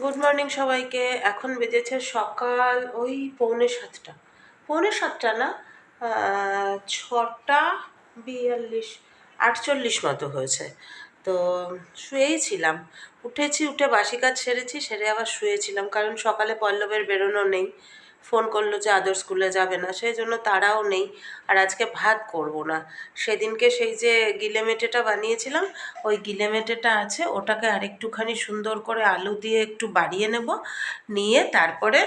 Good morning সবাইকে। এখন বেজেছে সকাল ওই পৌনে সাতটা। পৌনে সাতটা না? ছটা বিয়াল্লিশ, আটচল্লিশ মতো হয়েছে। তো শুয়েই ছিলাম। উঠেছি, উঠে বাসি কাজ সেরেছি, সেরে আবার শুয়েছিলাম। কারণ সকালে পল্লবের বেরোনো নেই। ফোন করল যে আদর স্কুলে যাবে না, সেই জন্য তারাও নেই আর আজকে ভাত করব না। সেদিনকে সেই যে গিলেমেটেটা বানিয়েছিলাম, ওই গিলেমেটেটা আছে, ওটাকে আরেকটুখানি সুন্দর করে আলু দিয়ে একটু বাড়িয়ে নেব, নিয়ে তারপরে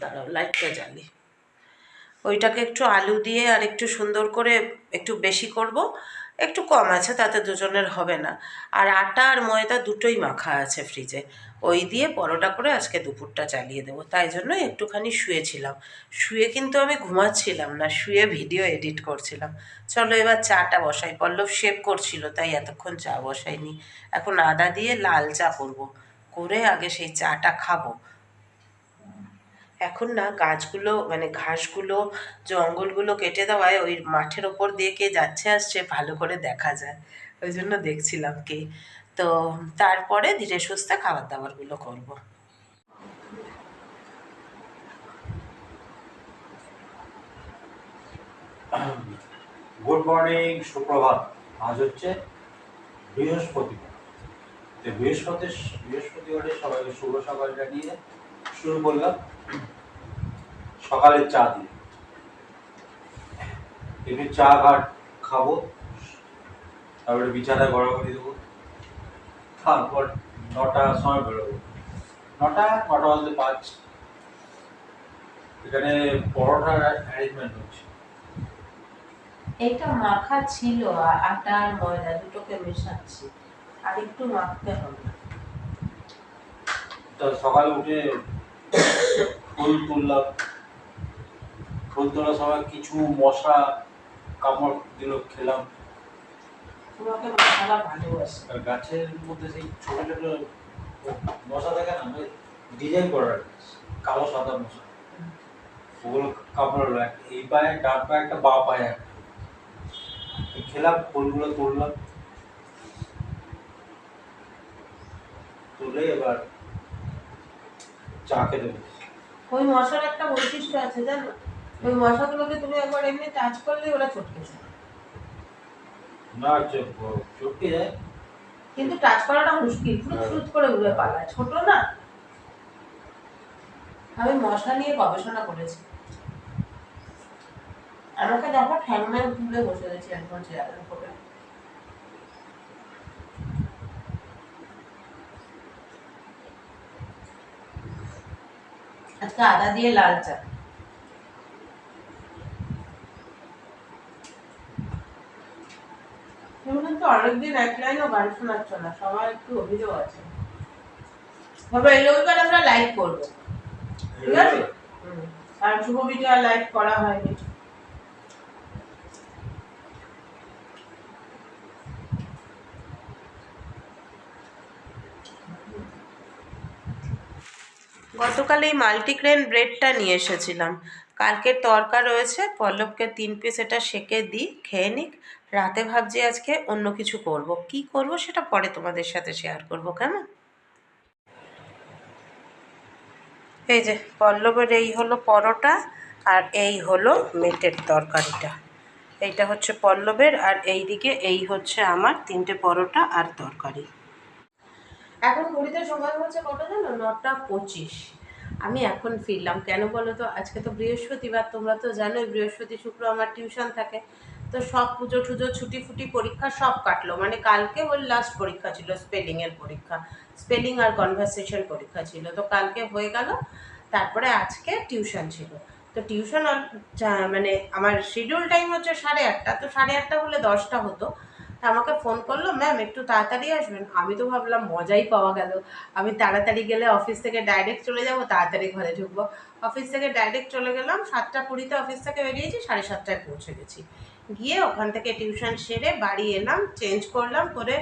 দাঁড়াও লাইটটা জ্বালি। ওইটাকে একটু আলু দিয়ে আর একটু সুন্দর করে একটু বেশি করব একটু কম আছে, তাতে দুজনের হবে না। আর আটা আর ময়দা দুটোই মাখা আছে ফ্রিজে ওই দিয়ে পরোটা করে আজকে দুপুরটা চালিয়ে দেবো। তাই জন্য একটুখানি শুয়েছিলাম। শুয়ে কিন্তু আমি ঘুমাচ্ছিলাম না, শুয়ে ভিডিও এডিট করছিলাম। চলো এবার চাটা বসাই। পল্লব শেভ করছিল, তাই এতক্ষণ চা বসাইনি। এখন আদা দিয়ে লাল চা করব। করে আগে সেই চাটা খাব। এখন না গাছগুলো মানে ঘাসগুলো, জঙ্গলগুলো কেটে দেওয়ায় ওই মাঠের ওপর দিয়ে কে যাচ্ছে আসছে ভালো করে দেখা যায়। ওই জন্য দেখছিলাম কি। তো তারপরে ধীরে সুস্থে খাবার দাবারগুলো করব। গুড মর্নিং সুপ্রভাত। আজ হচ্ছে বৃহস্পতিবার। তো বৃহস্পতি বৃহস্পতিবারে সবাইকে শুভ সকাল জানিয়ে শুরু করলাম। সকালের চা দিয়ে। একটু চা ঘাট খাব তারপরে বিছানায় গড়াগড়ি দেবো তারপর নটার সময় বেরোবো। নটা নটা বলতে পাঁচ। এখানে পরোটার অ্যারেঞ্জমেন্ট হচ্ছে। এইটা মাখা ছিল আটা আর ময়দা দুটোকে মেশাচ্ছি। আর একটু মাখতে হবে। তো সকালে উঠে ফুল তুললাম। ফুল তোলার সময় কিছু মশা কামড় দিল খেলাম। আর গাছের মধ্যে সেই ছোট ছোট মশা থাকে না ডিজাইন করা কালো সাদা মশা। ওগুলো কামড়ালো এই পায়ে ডান পায়ে একটা বা পায়ে একটা। খেলাম ফুলগুলো তুললাম। তুলে এবার চা খেতে ওই মশার একটা বৈশিষ্ট্য আছে জানো? ওই মশাগুলোকে তুমি একবার এমনি টাচ করলে ওরা চটকে যায়। না চটকে যায়। কিন্তু টাচ করাটা মুশকিল ফ্রুত ফ্রুত করে উড়ে পালায়। ছোট না? আমি মশা নিয়ে গবেষণা করেছি। আমাকে দেখো ঠ্যাংম্যাং তুলে বসে গেছি একদম চেয়ারের উপরে। আজকে আদা দিয়ে লাল চা। কিন্তু অনেকদিন এক লাইনও গান শোনাচ্ছ না সবার একটু অভিযোগ আছে। তবে এই রবিবার আমরা লাইভ করব। ঠিক আছে? হুম। আর শুভ ভিডিও আর লাইভ করা হয়নি। গতকাল এই মাল্টিগ্রেন ব্রেডটা নিয়ে এসেছিলাম। কালকের তরকা রয়েছে, পল্লবকে তিন পিস এটা সেকে দিই, খেয়ে নিক। রাতে ভাবছি আজকে অন্য কিছু করব। কি করব সেটা পরে তোমাদের সাথে শেয়ার করব, কেমন? এই যে, পল্লবের এই হলো পরোটা আর এই হলো মেটের তরকারিটা। এইটা হচ্ছে পল্লবের আর এই দিকে এই হচ্ছে আমার তিনটে পরোটা আর তরকারি। এখন ঘড়িতে সময় হচ্ছে কত জানো? নটা পঁচিশ। আমি এখন ফিরলাম। কেন বলো তো? আজকে তো বৃহস্পতিবার, তোমরা তো জানোই বৃহস্পতি, শুক্র আমার টিউশন থাকে। তো সব পুজো টুজো, ছুটি ফুটি পরীক্ষা সব কাটলো। মানে কালকে ওর লাস্ট পরীক্ষা ছিল স্পেলিংয়ের পরীক্ষা। স্পেলিং আর কনভারসেশন পরীক্ষা ছিল। তো কালকে হয়ে গেল। তারপরে আজকে টিউশন ছিল। তো টিউশন মানে আমার শিডিউল টাইম হচ্ছে সাড়ে আটটা। তো সাড়ে আটটা হলে দশটা হতো। আমাকে ফোন করল ম্যাম একটু তাড়াতাড়ি আসবেন। আমি তো ভাবলাম মজাই পাওয়া গেল। আমি তাড়াতাড়ি গেলে অফিস থেকে ডাইরেক্ট চলে যাব, তাড়াতাড়ি ঘরে ঢুকবো। অফিস থেকে ডাইরেক্ট চলে গেলাম, সাতটা কুড়িতে অফিস থেকে বেরিয়েছি, সাড়ে সাতটায় পৌঁছে গেছি। গিয়ে ওখান থেকে টিউশন সেরে বাড়ি এলাম চেঞ্জ করলাম, করে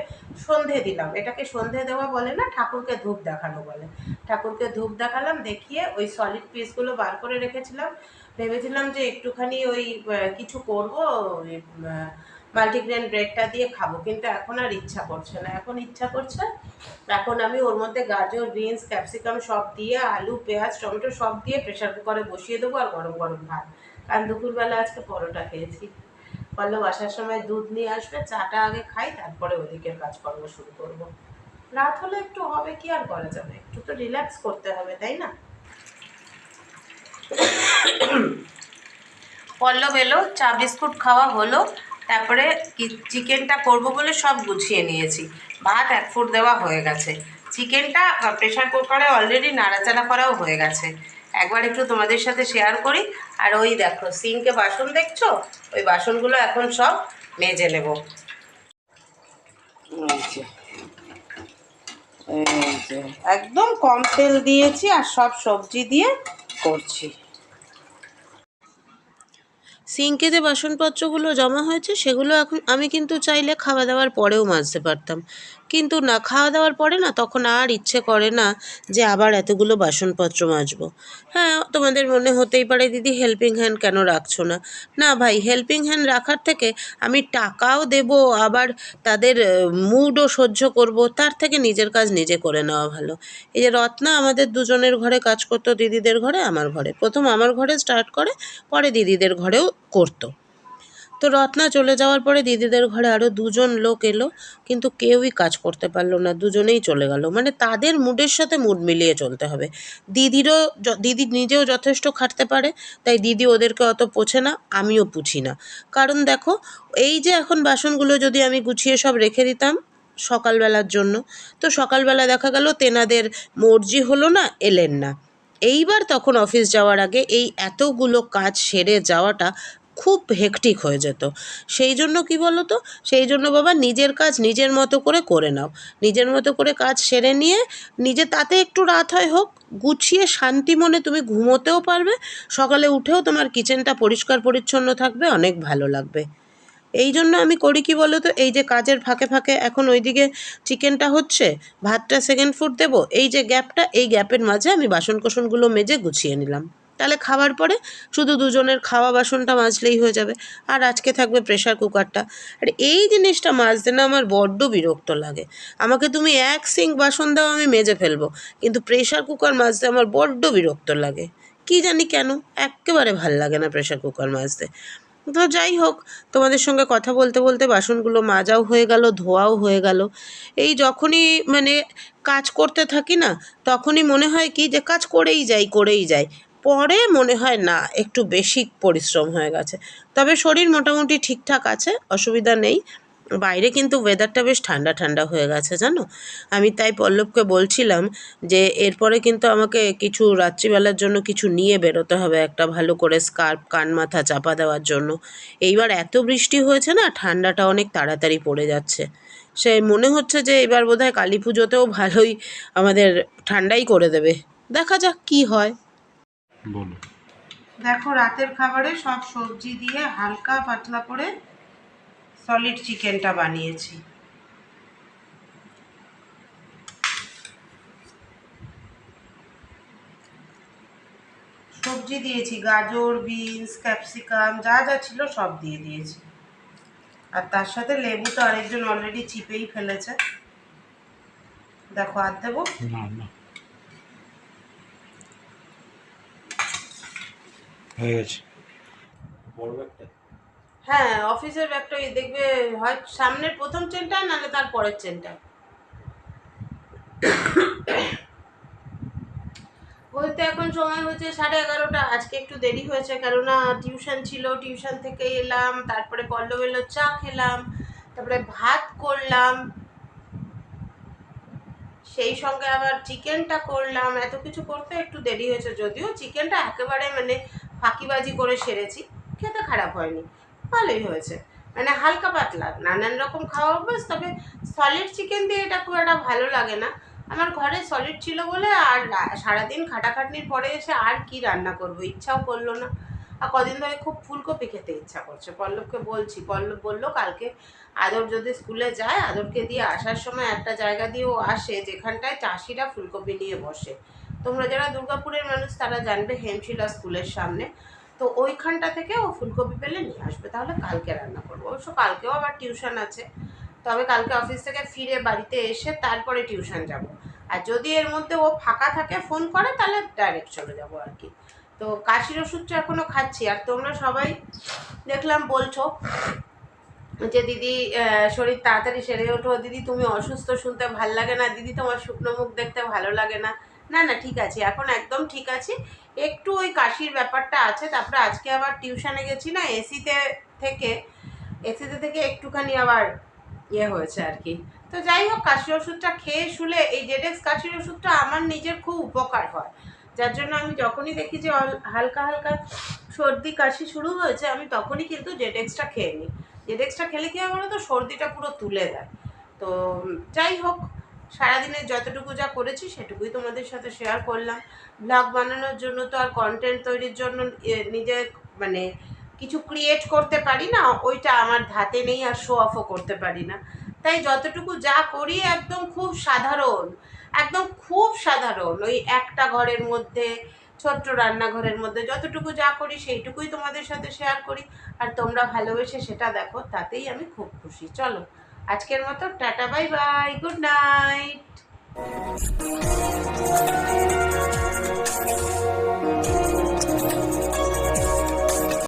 সন্ধে দিলাম। এটাকে সন্ধে দেওয়া বলে না, ঠাকুরকে ধূপ দেখানো বলে। ঠাকুরকে ধূপ দেখালাম, দেখিয়ে ওই সলিড পিসগুলো বার করে রেখেছিলাম। ভেবেছিলাম যে একটুখানি ওই কিছু করব মাল্টিগ্রেন ব্রেডটা দিয়ে খাব, কিন্তু এখন আর ইচ্ছা করছে না। এখন ইচ্ছা করছে, এখন আমি ওর মধ্যে গাজর, বিনস, ক্যাপসিকাম সব দিয়ে, আলু, পেঁয়াজ, টমেটো সব দিয়ে প্রেশার কুকারে বসিয়ে দেবো আর গরম গরম ভাত। কারণ দুপুরবেলা আজকে পরোটা খেয়েছি। পল্লব আসার সময় দুধ নিয়ে আসবে, চাটা আগে খাই, তারপরে ওদিকের কাজকর্ম শুরু করব। রাত হলে একটু হবে কি আর করা যাবে? একটু তো রিল্যাক্স করতে হবে, তাই না? পল্লব এলো চা বিস্কুট খাওয়া হলো তারপরে চিকেনটা করব বলে সব গুছিয়ে নিয়েছি। ভাত এক ফুট দেওয়া হয়ে গেছে। চিকেনটা প্রেশার কুকারে অলরেডি নাড়াচাড়া করাও হয়ে গেছে। একবার একটু তোমাদের সাথে শেয়ার করি। আর ওই দেখো সিঙ্কে বাসন দেখছ? ওই বাসনগুলো এখন সব মেজে নেব। একদম কম তেল দিয়েছি আর সব সবজি দিয়ে করছি। সিঙ্কে যে বাসনপত্রগুলো জমা হয়েছে, সেগুলো এখন আমি কিন্তু চাইলে খাওয়া দাওয়ার পরেও মাজতে পারতাম। কিন্তু না, খাওয়া দাওয়ার পরে না তখন আর ইচ্ছে করে না যে আবার এতগুলো বাসনপত্র মাজবো। হ্যাঁ তোমাদের মনে হতেই পারে, দিদি হেল্পিং হ্যান্ড কেন রাখছো না? না ভাই হেল্পিং হ্যান্ড রাখার থেকে আমি টাকাও দেব, আবার তাদের মুডও সহ্য করব, তার থেকে নিজের কাজ নিজে করে নেওয়া ভালো। এই যে রত্না আমাদের দুজনের ঘরে কাজ করতো দিদিদের ঘরে, আমার ঘরে। প্রথম আমার ঘরে স্টার্ট করে, পরে দিদিদের ঘরেও করতো। তো রত্না চলে যাওয়ার পরে দিদিদের ঘরে আরও দুজন লোক এলো, কিন্তু কেউই কাজ করতে পারল না, দুজনেই চলে গেল। মানে তাদের মুডের সাথে মুড মিলিয়ে চলতে হবে। দিদিরও দিদি নিজেও যথেষ্ট খাটতে পারে, তাই দিদি ওদেরকে অত পোছে না, আমিও পুছি না। কারণ দেখো, এই যে এখন বাসনগুলো যদি আমি গুছিয়ে সব রেখে দিতাম সকালবেলার জন্য, তো সকালবেলা দেখা গেল তেনাদের মর্জি হলো না, এলেন না। এইবার তখন অফিস যাওয়ার আগে এই এতগুলো কাজ সেরে যাওয়াটা খুব হেকটিক হয়ে যেত। সেই জন্য কি বলো তো সেই জন্য বাবা নিজের কাজ নিজের মতো করে করে নাও। নিজের মতো করে কাজ সেরে নিয়ে নিজে তাতে একটু রাত হয় হোক, গুছিয়ে শান্তি মনে তুমি ঘুমোতেও পারবে। সকালে উঠেও তোমার কিচেনটা পরিষ্কার পরিচ্ছন্ন থাকবে, অনেক ভালো লাগবে। এই জন্য আমি করি কি বলো তো এই যে কাজের ফাঁকে ফাঁকে এখন ওইদিকে চিকেনটা হচ্ছে, ভাতটা সেকেন্ড ফুড দেবো। এই যে গ্যাপটা এই গ্যাপের মাঝে আমি বাসন কোসনগুলো মেজে গুছিয়ে নিলাম। তাহলে খাওয়ার পরে শুধু দুজনের খাওয়া বাসনটা মাজলেই হয়ে যাবে। আর আজকে থাকবে প্রেশার কুকারটা আর এই জিনিসটা মাজতে না আমার বড্ড বিরক্ত লাগে। আমাকে তুমি এক সিঙ্ক বাসন দাও, আমি মেজে ফেলব। কিন্তু প্রেশার কুকার মাজতে আমার বড্ড বিরক্ত লাগে। কি জানি কেন? একেবারে ভালো লাগে না প্রেশার কুকার মাজতে। তো যাই হোক, তোমাদের সঙ্গে কথা বলতে বলতে বাসনগুলো মাজাও হয়ে গেল, ধোয়াও হয়ে গেল। এই যখনই মানে কাজ করতে থাকি না, তখনই মনে হয় কি যে কাজ করেই যাই করেই যাই। পরে মনে হয় না, একটু বেশি পরিশ্রম হয়ে গেছে। তবে শরীর মোটামুটি ঠিকঠাক আছে, অসুবিধা নেই। বাইরে কিন্তু ওয়েদারটা বেশ ঠান্ডা ঠান্ডা হয়ে গেছে, জানো? আমি তাই পল্লবকে বলছিলাম যে, এরপরে কিন্তু আমাকে কিছু রাত্রিবেলার জন্য কিছু নিয়ে বেরোতে হবে, একটা ভালো করে স্কার্ফ কান মাথা চাপা দেওয়ার জন্য। এইবার এত বৃষ্টি হয়েছে না, ঠান্ডাটা অনেক তাড়াতাড়ি পড়ে যাচ্ছে। সে মনে হচ্ছে যে, এবার বোধহয় কালী পুজোতেও ভালোই আমাদের ঠান্ডাই করে দেবে। দেখা যাক কি হয়। বলো। দেখো রাতের খাবারে সব সবজি দিয়ে হালকা পাতলা করে সলিড চিকেনটা বানিয়েছি। সবজি দিয়েছি গাজর বিনস ক্যাপসিকাম যা যা ছিল সব দিয়ে দিয়েছি। আর তার সাথে লেবু তো আরেকজন অলরেডি চিপেই ফেলেছে। দেখো আর দেবো? না না। হয়ে গেছে। হ্যাঁ অফিসের ব্যাগটা ওই দেখবে, হয় সামনের প্রথম চেনটা, নাহলে তার পরের চেনটা। বলতে এখন সময় হচ্ছে সাড়ে এগারোটা। আজকে একটু দেরি হয়েছে, কেননা টিউশন ছিল, টিউশন থেকে এলাম, তারপরে পল্লব এলো চা খেলাম, তারপরে ভাত করলাম সেই সঙ্গে আবার চিকেনটা করলাম, এত কিছু করতে একটু দেরি হয়েছে যদিও চিকেনটা একেবারে মানে ফাঁকিবাজি করে সেরেছি, খেতে খারাপ হয়নি, ভালোই হয়েছে। মানে হালকা পাতলা, নানান রকম খাওয়া অভ্যাস, তবে সলিড চিকেন দিয়ে এটা খুব একটা ভালো লাগে না। আমার ঘরে সলিড ছিল বলে আর সারাদিন খাটাখাটনির পরে এসে আর কি রান্না করব, ইচ্ছাও করল না। আর কদিন ধরে খুব ফুলকপি খেতে ইচ্ছা করছে। পল্লবকে বলছি, পল্লব বলল, কালকে আদর যদি স্কুলে যায়, আদরকে দিয়ে আসার সময় একটা জায়গা দিয়ে ও আসে, যেখানটায় চাষিরা ফুলকপি নিয়ে বসে। তোমরা যারা দুর্গাপুরের মানুষ, তারা জানবে হেমশিলা স্কুলের সামনে। তো ওইখানটা থেকে ও ফুলকপি পেলে নিয়ে আসবে। তাহলে কালকে রান্না করব। অবশ্য কালকেও আবার টিউশন আছে। তবে কালকে অফিস থেকে ফিরে বাড়িতে এসে তারপরে টিউশন যাব। আর যদি এর মধ্যে ও ফাঁকা থাকে, ফোন করে, তাহলে ডাইরেক্ট চলে যাব আর কি। তো কাশির ওষুধটা এখনও খাচ্ছি। আর তোমরা সবাই দেখলাম বলছো যে, দিদি শরীর তাড়াতাড়ি সেরে ওঠো। দিদি, তুমি অসুস্থ শুনতে ভালো লাগে না। দিদি, তোমার শুকনো মুখ দেখতে ভালো লাগে না। না না, ঠিক আছে। এখন একদম ঠিক আছে। একটু ওই কাশির ব্যাপারটা আছে। তারপরে আজকে আবার টিউশনে গেছি না, এসিতে থেকে এসিতে থেকে একটুখানি আবার ইয়ে হয়েছে আর কি। তো যাই হোক, কাশির ওষুধটা খেয়ে শুলে এই জেডেক্স কাশির ওষুধটা আমার নিজের খুব উপকার হয়। যার জন্য আমি যখনই দেখি যে হালকা হালকা সর্দি কাশি শুরু হয়েছে, আমি তখনই কিন্তু জেডেক্সটা খেয়ে নিই। জেডেক্সটা খেলে কী হয় বলো তো? সর্দিটা পুরো তুলে দেয়। তো যাই হোক সারাদিনে যতটুকু যা করেছি সেটুকুই তোমাদের সাথে শেয়ার করলাম। ব্লগ বানানোর জন্য তো আর কন্টেন্ট তৈরির জন্য নিজে মানে কিছু ক্রিয়েট করতে পারি না, ওইটা আমার ধাতে নেই আর শো অফও করতে পারি না। তাই যতটুকু যা করি একদম খুব সাধারণ। একদম খুব সাধারণ। ওই একটা ঘরের মধ্যে, ছোট্ট রান্নাঘরের মধ্যে যতটুকু যা করি সেইটুকুই তোমাদের সাথে শেয়ার করি। আর তোমরা ভালোবেসে সেটা দেখো, তাতেই আমি খুব খুশি। চলো, আজকের মতো tata, bye bye good night